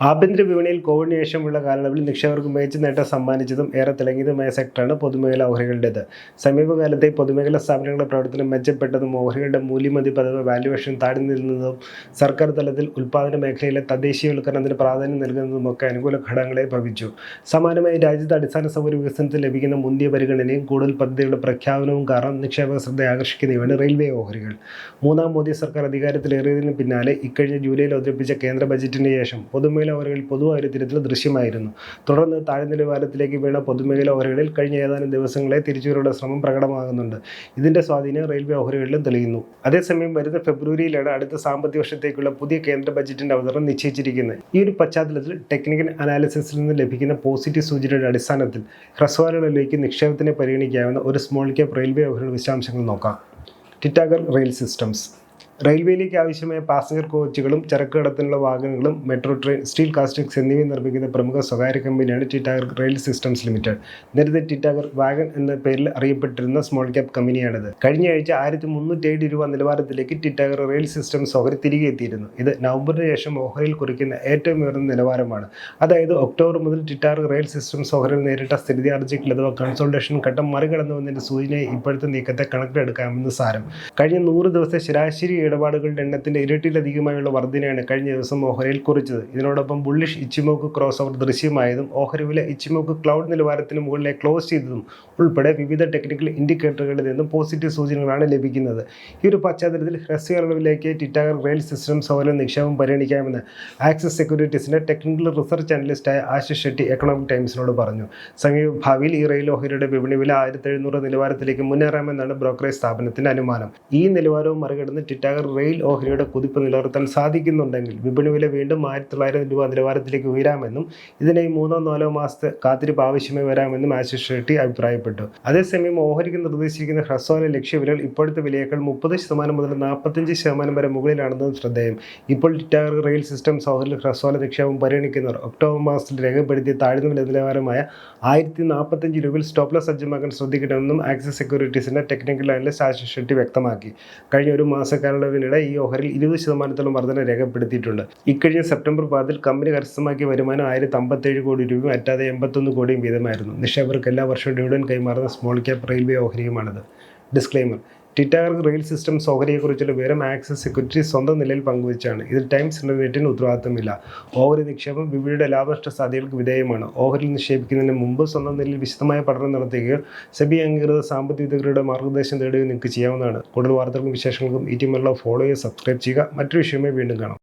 ആഭ്യന്തര വിപണിയിൽ കോവിഡിന് ശേഷമുള്ള കാലയളവിൽ നിക്ഷേപകർക്ക് മികച്ച നേട്ടം സമ്മാനിച്ചതും ഏറെ തിളങ്ങിയതുമായ സെക്ടറാണ് പൊതുമേഖലാ ഓഹരികളുടേത്. സമീപകാലത്തെ പൊതുമേഖലാ സ്ഥാപനങ്ങളുടെ പ്രവർത്തനം മെച്ചപ്പെട്ടതും ഓഹരികളുടെ മൂല്യമതിപ്പ് അഥവാ വാല്യുവേഷൻ താഴ്ന്നു നിന്നതും സർക്കാർ തലത്തിൽ ഉൽപ്പാദന മേഖലയിലെ തദ്ദേശീയവൽക്കരണത്തിന് പ്രാധാന്യം നൽകുന്നതുമൊക്കെ അനുകൂല ഘടകങ്ങളെ ഭവിച്ചു. സമാനമായി രാജ്യത്തെ അടിസ്ഥാന സൗകര്യ വികസനത്തിൽ ലഭിക്കുന്ന മുന്തിയ പരിഗണനയും കൂടുതൽ പദ്ധതികളുടെ പ്രഖ്യാപനവും കാരണം നിക്ഷേപക ശ്രദ്ധ ആകർഷിക്കുന്നവയാണ് റെയിൽവേ ഓഹരികൾ. മൂന്നാം മോദി സർക്കാർ അധികാരത്തിലേറിയതിന് പിന്നാലെ ഇക്കഴിഞ്ഞ ജൂലൈയിൽ അവതരിപ്പിച്ച കേന്ദ്ര ബജറ്റിന് ശേഷം പൊതുമേഖലാ ഓഹരികൾ പൊതുവായ തിരച്ചിൽ ദൃശ്യമായിരുന്നു. തുടർന്ന് താഴ്ന്ന നിലവാരത്തിലേക്ക് വീണ പൊതുമേഖലാ ഓഹരികളിൽ കഴിഞ്ഞ ഏതാനും ദിവസങ്ങളെ തിരിച്ചുവരാനുള്ള ശ്രമം പ്രകടമാകുന്നുണ്ട്. ഇതിന്റെ സ്വാധീനം റെയിൽവേ ഓഹരികളിലും തെളിയുന്നു. അതേസമയം വരുന്ന ഫെബ്രുവരിയിലാണ് അടുത്ത സാമ്പത്തിക വർഷത്തേക്കുള്ള പുതിയ കേന്ദ്ര ബജറ്റിന്റെ അവതരണം നിശ്ചയിച്ചിരിക്കുന്നത്. ഈ ഒരു പശ്ചാത്തലത്തിൽ ടെക്നിക്കൽ അനാലിസിസിൽ നിന്ന് ലഭിക്കുന്ന പോസിറ്റീവ് സൂചനയുടെ അടിസ്ഥാനത്തിൽ ഹ്രസ്വകാലങ്ങളിലേക്ക് നിക്ഷേപത്തിനെ പരിഗണിക്കാവുന്ന ഒരു സ്മോൾ ക്യാപ് റെയിൽവേ ഓഹരിയുടെ വിശദാംശങ്ങൾ നോക്കാം. Titagarh rail systems. റെയിൽവേയിലേക്ക് ആവശ്യമായ പാസഞ്ചർ കോച്ചുകളും ചരക്ക് കടത്തിനുള്ള വാഹനങ്ങളും മെട്രോ ട്രെയിൻ സ്റ്റീൽ കാസ്റ്റിക്സ് എന്നിവ നിർമ്മിക്കുന്ന പ്രമുഖ സ്വകാര്യ കമ്പനിയാണ് ടിറ്റാഗർ റെയിൽ സിസ്റ്റംസ് ലിമിറ്റഡ്. നേരത്തെ ടിറ്റാഗർ വാഗൺ എന്ന പേരിൽ അറിയപ്പെട്ടിരുന്ന സ്മോൾ ക്യാപ് കമ്പനിയാണിത്. കഴിഞ്ഞ ആഴ്ച ആയിരത്തി മുന്നൂറ്റി രൂപ നിലവാരത്തിലേക്ക് ടിറ്റാഗർ റെയിൽ സിസ്റ്റംസ് ഓഹരി തിരികെ എത്തിയിരുന്നു. ഇത് നവംബറിന് ശേഷം ഓഹരിയിൽ കുറിക്കുന്ന ഏറ്റവും ഉയർന്ന നിലവാരമാണ്. അതായത് ഒക്ടോബർ മുതൽ ടിറ്റാഗർ റെയിൽ സിസ്റ്റംസ് ഓഹരിയിൽ നേരിട്ട സ്ഥിതിയാർജിക്കൽ അഥവാ കൺസോൾട്ടേഷൻ ഘട്ടം മറികടന്നു വന്നതിന്റെ സൂചനയെ ഇപ്പോഴത്തെ നീക്കത്തെ കണക്കിലെടുക്കാമെന്ന് സാരം. കഴിഞ്ഞ നൂറ് ദിവസത്തെ ശരാശരി ഇടപാടുകളുടെ എണ്ണത്തിന്റെ ഇരട്ടിയിലധികമായുള്ള വർധനയാണ് കഴിഞ്ഞ ദിവസം ഓഹരിയിൽ കുറിച്ചത്. ഇതിനോടൊപ്പം ബുള്ളിഷ് ഇച്ചിമോക്ക് ക്രോസ് ഓവർ ദൃശ്യമായതും ഓഹരി വില ഇച്ചിമോക്ക് ക്ലൗഡ് നിലവാരത്തിന് മുകളിലെ ക്ലോസ് ചെയ്തതും ഉൾപ്പെടെ വിവിധ ടെക്നിക്കൽ ഇൻഡിക്കേറ്ററുകളിൽ നിന്നും പോസിറ്റീവ് സൂചനകളാണ് ലഭിക്കുന്നത്. ഈ ഒരു പശ്ചാത്തലത്തിൽ ഹ്രസ്വകാലങ്ങളിലേക്ക് ടിറ്റാഗർ റെയിൽ സിസ്റ്റം സൗകര്യം നിക്ഷേപം പരിഗണിക്കാമെന്ന് ആക്സിസ് സെക്യൂരിറ്റീസിന്റെ ടെക്നിക്കൽ റിസർച്ച് അനലിസ്റ്റായ ആശിഷ് ഷെട്ടി എക്കണോമിക് ടൈംസിനോട് പറഞ്ഞു. സമീപ ഭാവിയിൽ ഈ റെയിൽ ഓഹരിയുടെ വിപണി വില ആയിരത്തി എഴുന്നൂറ് നിലവാരത്തിലേക്ക് മുന്നേറാമെന്നാണ് ബ്രോക്കറേജ് സ്ഥാപനത്തിന്റെ അനുമാനം. ഈ നിലവാരവും മറികടന്ന് ടിറ്റാഗർ റെയിൽ ഓഹരിയുടെ കുതിപ്പ് നിലനിർത്താൻ സാധിക്കുന്നുണ്ടെങ്കിൽ വിപണി വില വീണ്ടും ആയിരത്തി തൊള്ളായിരം രൂപ നിലവാരത്തിലേക്ക് ഉയരാമെന്നും ഇതിനെ മൂന്നോ നാലോ മാസത്തെ കാത്തിരിപ്പ് ആവശ്യമായി വരാമെന്നും ആശിഷ് ഷെട്ടി അഭിപ്രായപ്പെട്ടു. അതേസമയം ഓഹരിക്ക് നിർദ്ദേശിക്കുന്ന ഹ്രസ്വകാല ലക്ഷ്യവിലകൾ ഇപ്പോഴത്തെ വിലയേക്കാൾ മുപ്പത് ശതമാനം മുതൽ നാൽപ്പത്തഞ്ച് ശതമാനം വരെ മുകളിലാണെന്നും ശ്രദ്ധേയം. ഇപ്പോൾ ടിറ്റാർ റെയിൽ സിസ്റ്റം ഓഹരിൽ ഹ്രസ്വകാല നിക്ഷേപം പരിഗണിക്കുന്നവർ ഒക്ടോബർ മാസത്തിൽ രേഖപ്പെടുത്തിയ താഴ്ന്ന വില നിലവാരമായ ആയിരത്തി നാൽപ്പത്തഞ്ച് രൂപയിൽ സ്റ്റോപ്ലസ് സജ്ജമാക്കാൻ ശ്രദ്ധിക്കണമെന്നും ആക്സിസ് സെക്യൂരിറ്റീസിന്റെ ടെക്നിക്കൽ അനലിസ്റ്റ് ആശിഷ് ഷെട്ടി വ്യക്തമാക്കി. കഴിഞ്ഞ ഒരു മാസക്കാലയളവിനിടെ ഈ ഓഹരിൽ ഇരുപത് ശതമാനത്തോളം വർധന രേഖപ്പെടുത്തിയിട്ടുണ്ട്. ഇക്കഴിഞ്ഞ സെപ്റ്റംബർ പാതിൽ കമ്പനി കരസ്ഥമാക്കിയ വരുമാനം ആയിരത്തി അമ്പത്തേഴ് കോടി രൂപയും അറ്റാതെ എൺപത്തൊന്ന് കോടിയും വീതമായിരുന്നു. നിക്ഷേപകർക്ക് എല്ലാ വർഷവും ഡിവിഡൻ കൈമാറുന്ന സ്മോൾ ക്യാപ് റെയിൽവേ ഓഹരിയുമാണിത്. ഡിസ്ക്ലെയിമർ ടിറ്റാഗർ റെയിൽ സിസ്റ്റം ഓഹരിയെക്കുറിച്ചുള്ള വിവരം ആക്സസ് സെക്യൂരിറ്റി സ്വന്തം നിലയിൽ പങ്കുവച്ചാണ്. ഇതിൽ ടൈംസ് ഇന്റർനെറ്റിന് ഉത്തരവാദിത്തമില്ല. ഓഹരി നിക്ഷേപം വിപണിയുടെ ലാഭനഷ്ട സാധ്യതകൾക്ക് വിധേയമാണ്. ഓഹരിയിൽ നിക്ഷേപിക്കുന്നതിന് മുമ്പ് സ്വന്തം നിലയിൽ വിശദമായ പഠനം നടത്തുകയോ സെബി അംഗീകൃത സാമ്പത്തിക വിദഗ്ധരുടെ മാർഗനിർദ്ദേശം തേടുകയോ നിങ്ങൾക്ക് ചെയ്യാവുന്നതാണ്. കൂടുതൽ വാർത്തകൾക്കും വിശേഷങ്ങൾക്കും ഈ ടീമിലുള്ള ഫോളോ സബ്സ്ക്രൈബ് ചെയ്യുക. മറ്റൊരു വിഷയമായി വീണ്ടും കാണാം.